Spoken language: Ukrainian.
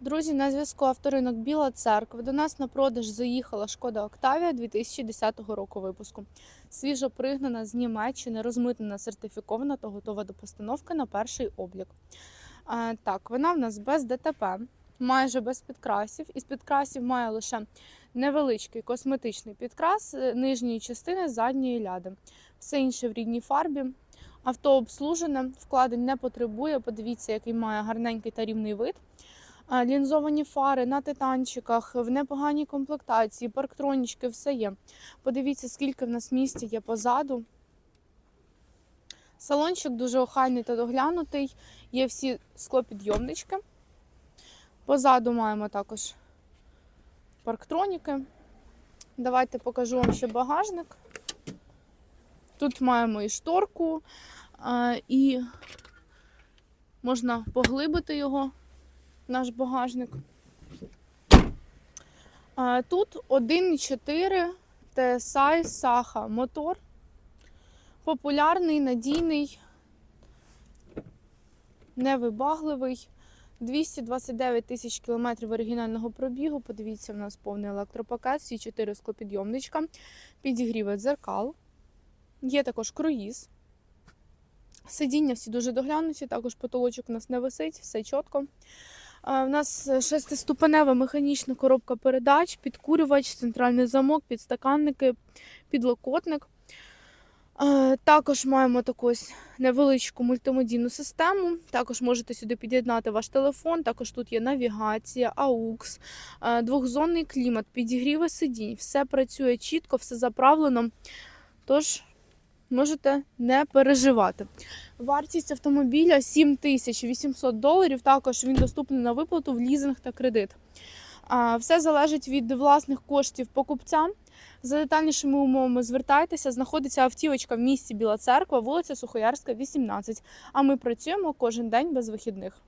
Друзі, на зв'язку авторинок Біла Церква. До нас на продаж заїхала шкода Октавія 2010 року випуску. Свіжо пригнана з Німеччини, розмитнена, сертифікована та готова до постановки на перший облік. А, так, вона в нас без ДТП, майже без підкрасів. Із підкрасів має лише невеличкий косметичний підкрас е, нижньої частини задньої ляди. Все інше в рідній фарбі. Авто обслужене, вкладень не потребує. Подивіться, який має гарненький та рівний вид. Лінзовані фари на титанчиках, в непоганій комплектації, парктронічки, все є. Подивіться, скільки в нас місця є позаду. Салончик дуже охайний та доглянутий. Є всі склопідйомнички. Позаду маємо також парктроніки. Давайте покажу вам ще багажник. Тут маємо і шторку, і можна поглибити його наш багажник. Тут 1,4 TSI Саха мотор. Популярний, надійний, невибагливий. 229 тисяч кілометрів оригінального пробігу. Подивіться, в нас повний електропакет, всі 4 склопідйомничка, підігріве дзеркал. Є також круїз. Сидіння всі дуже доглянуті, також потолочок у нас не висить, все чітко. У нас шестиступенева механічна коробка передач, підкурювач, центральний замок, підстаканники, підлокотник. Також маємо таку невеличку мультимедійну систему. Також можете сюди під'єднати ваш телефон. Також тут є навігація, AUX, двохзонний клімат, підігріви сидінь. Все працює чітко, все заправлено. Тож можете не переживати. Вартість автомобіля 7800 доларів. Також він доступний на виплату в лізинг та кредит. Все залежить від власних коштів покупця. За детальнішими умовами звертайтеся. Знаходиться автівочка в місті Біла Церква, вулиця Сухоярська, 18. А ми працюємо кожен день без вихідних.